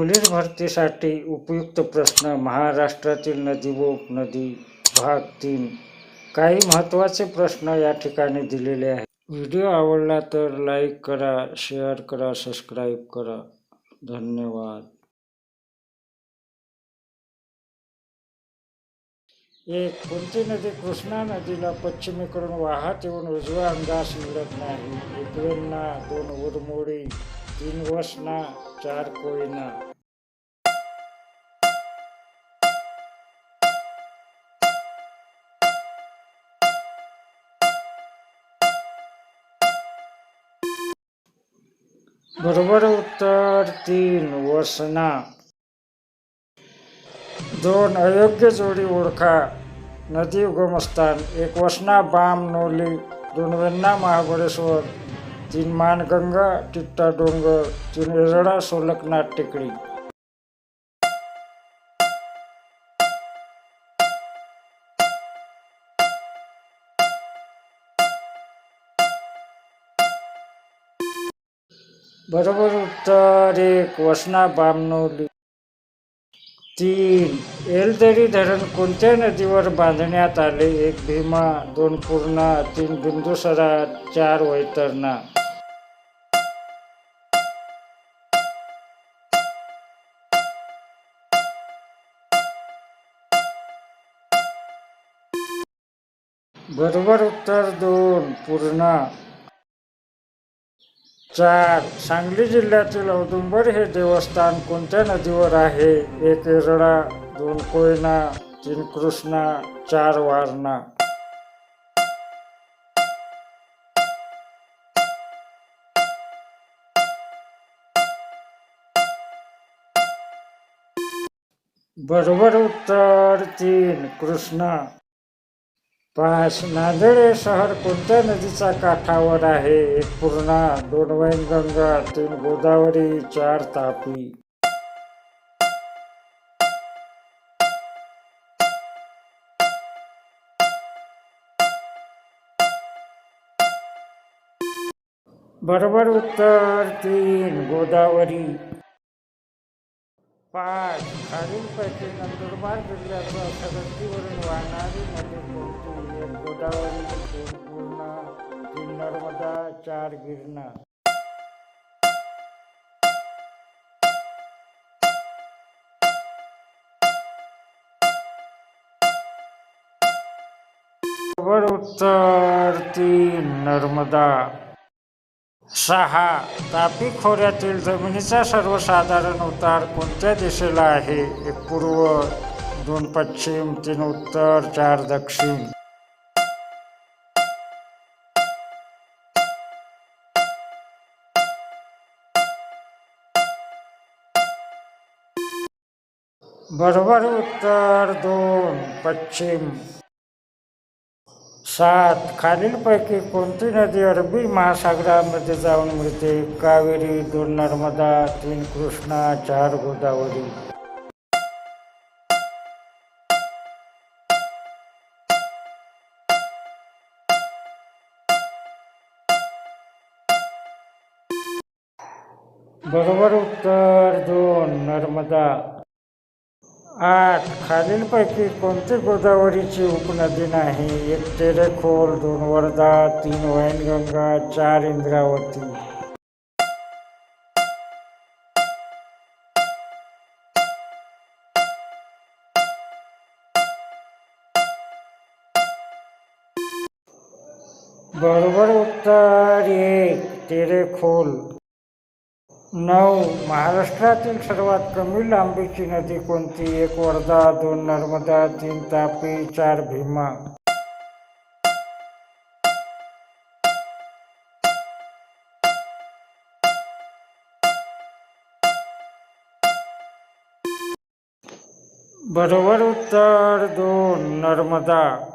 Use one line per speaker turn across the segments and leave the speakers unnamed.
Police भरतीसाठी उपयुक्त प्रश्न महाराष्ट्रातील नदी व उपनदी भाग तीन. काही महत्त्वाचे प्रश्न या ठिकाणी दिलेले आहेत. व्हिडिओ आवडला तर लाईक करा शेअर करा सबस्क्राईब करा. धन्यवाद. एक कोणती नदी कृष्णा नदीला पश्चिमेकडून वाहत येऊन उजवा अंगास मिळत नाही? एक दोन उरमोडी तीन वसना चार कोयना. बरोबर उत्तर तीन वसना. दोन अयोग्य जोडी ओळखा. नदी उगमस्थान. एक वसना बाम नोली दोन वेन्ना महाबळेश्वर. तीन मानगंगा टिट्टा डोंगर. तीन एरडा सोलकनाथ टेकडी. बरोबर उत्तर एक वसना बामनोली तीन एलदरी धरण कोणत्या नदीवर बांधण्यात आले एक भीमा दोन पूर्णा तीन बिंदुसरा चार वैतरणा बरोबर उत्तर दोन पूर्णा चार. सांगली जिल्ह्यातील औदुंबर हे देवस्थान कोणत्या नदीवर आहे? एक एरळा दोन कोयना तीन कृष्णा चार वारणा बरोबर उत्तर तीन. कृष्णा. पाच नांदेड हे शहर कोणत्या नदीच्या काठावर आहे? एक पूर्णा दोन वैनगंगा तीन गोदावरी चार तापी. बरोबर उत्तर तीन गोदावरी. पाच खालीलपैकी नंदुरबार जिल्ह्याच्या सरहद्दीवरून वाहणारी कोणती? एक गोदावरी दोन पूर्णा तीन नर्मदा चार गिरणा बरोबर उत्तर तीन नर्मदा. सहा तापी खोऱ्यातील जमिनीचा सर्वसाधारण उतार कोणत्या दिशेला आहे? पूर्व दोन पश्चिम तीन उत्तर चार दक्षिण. बरोबर उत्तर दोन पश्चिम. सात खालीलपैकी कोणती नदी अरबी महासागरामध्ये जाऊन मिळते? कावेरी दोन नर्मदा तीन कृष्णा चार गोदावरी. बरोबर उत्तर दोन नर्मदा. आठ खालीलपैकी कोणती गोदावरीची उपनदी नाही? एक तेरेखोल दोन वर्धा तीन वैनगंगा चार इंद्रावती. बरोबर उत्तर एक तेरेखोल. नऊ. महाराष्ट्रातील सर्वात कमी लांबीची नदी कोणती? एक वर्धा दोन नर्मदा तीन तापी चार भीमा. बरोबर उत्तर दोन. नर्मदा.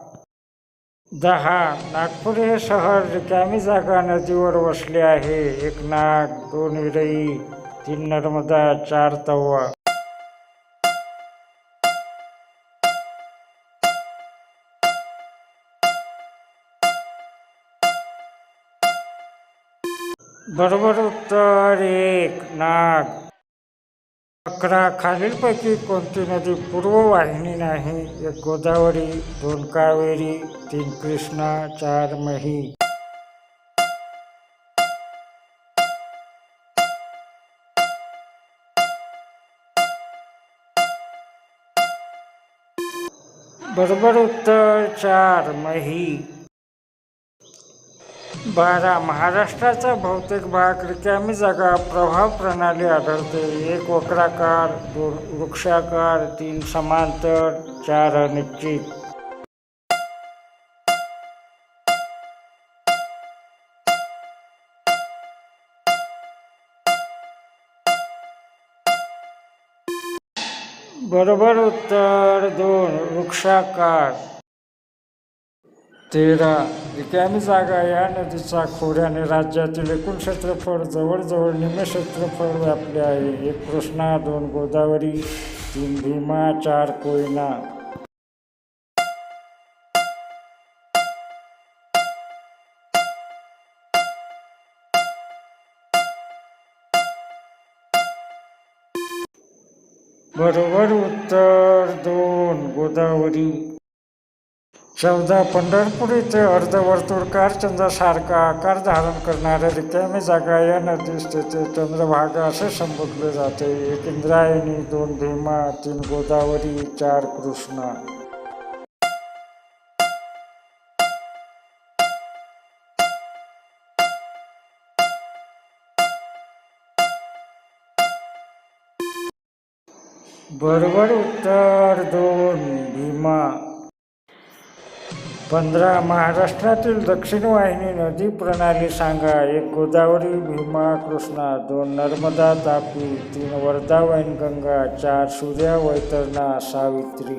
दहा. नागपूर हे शहर रिकामी जागा नदीवर वसले आहे. एक नाग दोन विरई तीन नर्मदा चार तवा. बरोबर उत्तर एक. नाग. अकरा खालीलपैकी कोणती नदी पूर्व वाहिनी नाही? एक गोदावरी दोन कावेरी तीन कृष्णा चार मही. बरोबर उत्तर चार मही. बारा महाराष्ट्राचा बहुतेक भाग रिकामी जागा प्रभाव प्रणाली आढळते. एक वक्राकार दोन वृक्षाकार तीन समांतर चार अनिश्चित. बरोबर उत्तर दोन वृक्षाकार. तेरा. रिकामी जागा या नदीच्या खोऱ्याने राज्यातील एकूण क्षेत्रफळ जवळजवळ निम्न क्षेत्रफळ व्यापले आहे. एक कृष्णा दोन गोदावरी तीन भीमा चार कोयना. बरोबर उत्तर दोन गोदावरी. चौदा पंढरपूर येथे अर्धवर्तुळकार चंद्रासारखा आकार धारण करणाऱ्या रिकामी जागा या नदीस तेथे चंद्रभागा असे संबोधले जाते. एक इंद्रायणी दोन भीमा तीन गोदावरी चार कृष्णा. बरोबर उत्तर दोन भीमा. पंधरा महाराष्ट्रातील दक्षिण वाहिनी नदी प्रणाली सांगा. एक गोदावरी भीमा कृष्णा दोन नर्मदा तापी तीन वर्धा वैनगंगा चार सूर्या वैतरणा सावित्री.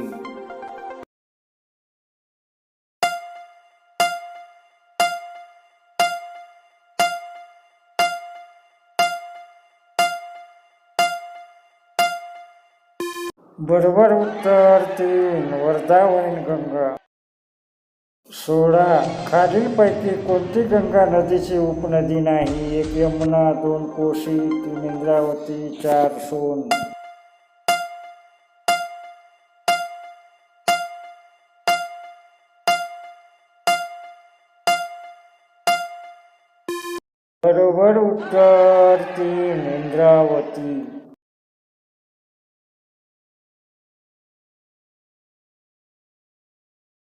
बरोबर उत्तर तीन वर्धा वैनगंगा. सोळा खालीलपैकी कोणती गंगा नदीची उपनदी नाही? एक यमुना दोन कोशी तीन इंद्रावती चार सोन. बरोबर उत्तर तीन इंद्रावती.